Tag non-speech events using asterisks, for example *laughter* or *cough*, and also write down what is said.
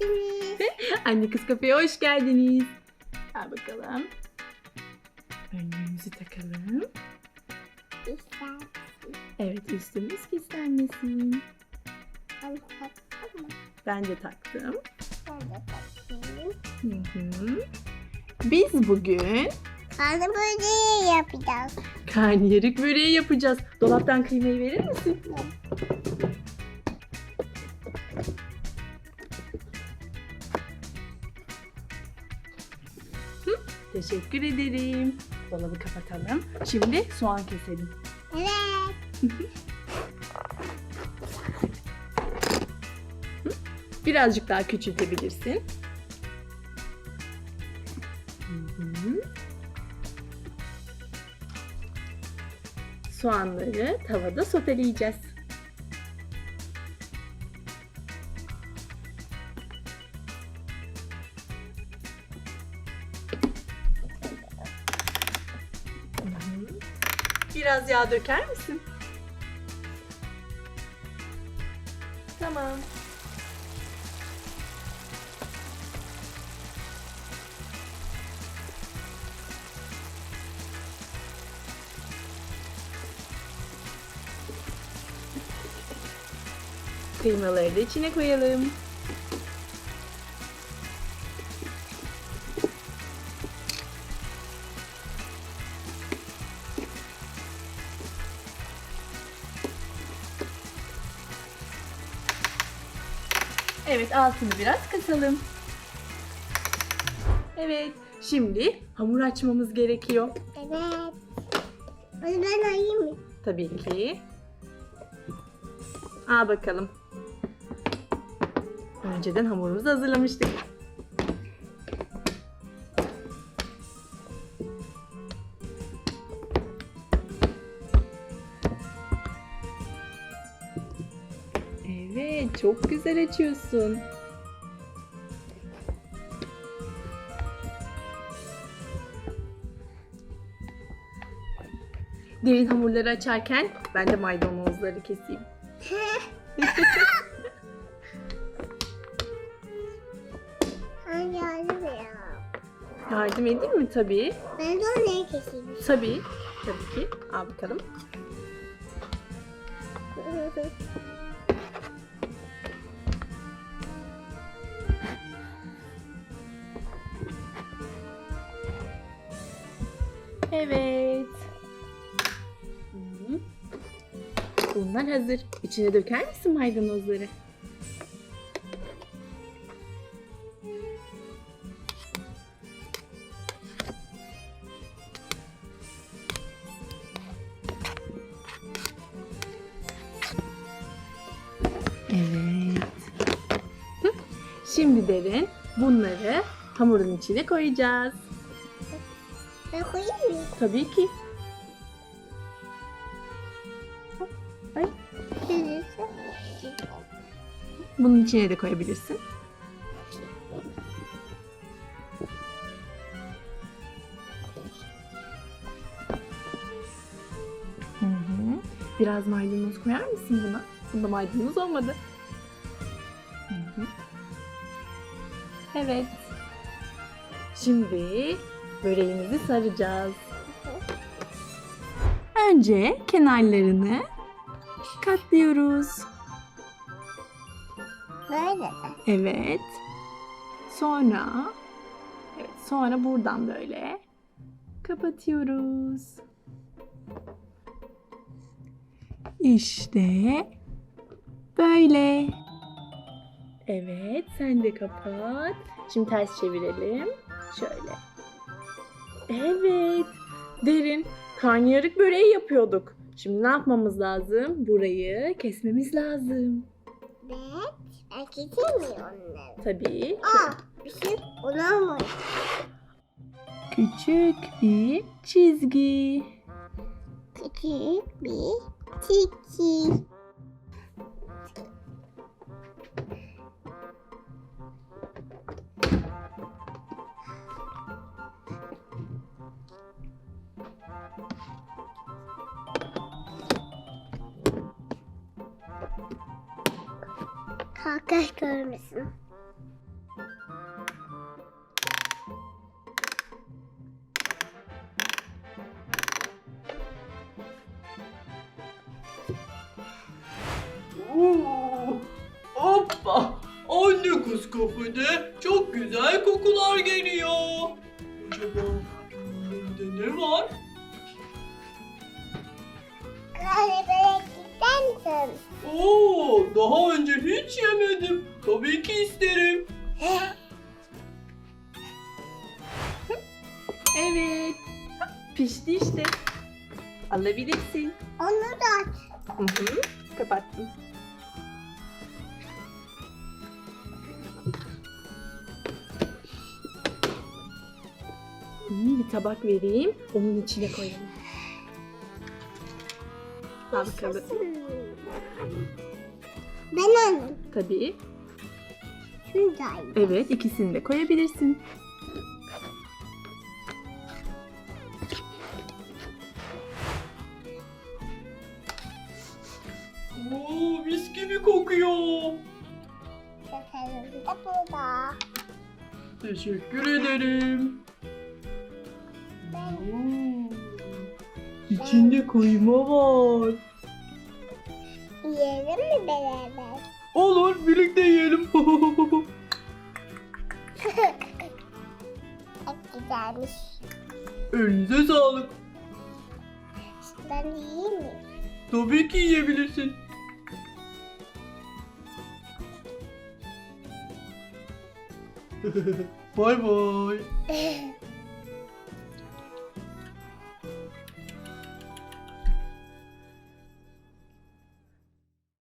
geldiniz. *laughs* Anne kız kafeye hoş geldiniz. Al bakalım. Önlüğümüzü takalım. İster. Evet üstümüz pislenmesin. Ben taktım mı? Ben de taktım. Ben de taktım. Hı hı. Biz bugün Karnı böceği yapacağız. karnıyarık böreği yapacağız. Dolaptan kıymayı verir misin? Teşekkür ederim. Dolabı kapatalım. Şimdi soğan keselim. Evet. *laughs* Birazcık daha küçültebilirsin. Soğanları tavada soteleyeceğiz. Biraz yağ döker misin? Tamam. Kıymaları da içine koyalım. Evet altını biraz kısalım. Evet şimdi hamur açmamız gerekiyor. Evet. Onu ben ayayım mı? Tabii ki. Al bakalım. Önceden hamurumuzu hazırlamıştık. Evet, çok güzel açıyorsun. Derin hamurları açarken ben de maydanozları keseyim. Yardım *laughs* ya? Yardım edeyim mi? Tabii. Ben de onu keseyim. Tabii. Tabii ki. Al bakalım. *laughs* *laughs* Evet. Bunlar hazır. İçine döker misin maydanozları? Evet. Şimdi derin bunları hamurun içine koyacağız. Ben koyayım mı? Tabii ki. Ay, bunun içine de koyabilirsin. Hı hı. Biraz maydanoz koyar mısın buna? Bunda maydanoz olmadı. Hı hı. Evet. Şimdi böreğimizi saracağız. Önce kenarlarını katlıyoruz. Böyle mi? Evet. Sonra evet sonra buradan böyle kapatıyoruz. İşte böyle. Evet, sen de kapat. Şimdi ters çevirelim. Şöyle. Evet. Derin karnıyarık böreği yapıyorduk. Şimdi ne yapmamız lazım? Burayı kesmemiz lazım. Ben, ben mi onları? Tabii. Aa, bir şey olamayız. Küçük bir çizgi. Küçük bir çiçek. Taş görmesin. Hoppa! Anne kız kafede çok güzel kokular geliyor. Acaba bunun ne var? Kahve daha önce hiç yemedim. Tabii ki isterim. Evet. Pişti işte. Alabilirsin. Onu da aç. Hı hı. Kapattım. Hmm, bir tabak vereyim. Onun içine koyalım. Al bakalım. Ben alayım. Tabii. Şunu da alayım. Evet ikisini de koyabilirsin. Oo, mis gibi kokuyor. Şekerim de burada. Teşekkür ederim. Oo, İçinde kıyma var. Yiyelim mi beraber? Olur, birlikte yiyelim. *laughs* Çok güzelmiş. Elinize sağlık. Ben yiyeyim mi? Tabii ki yiyebilirsin. *laughs* Bay bay. *laughs*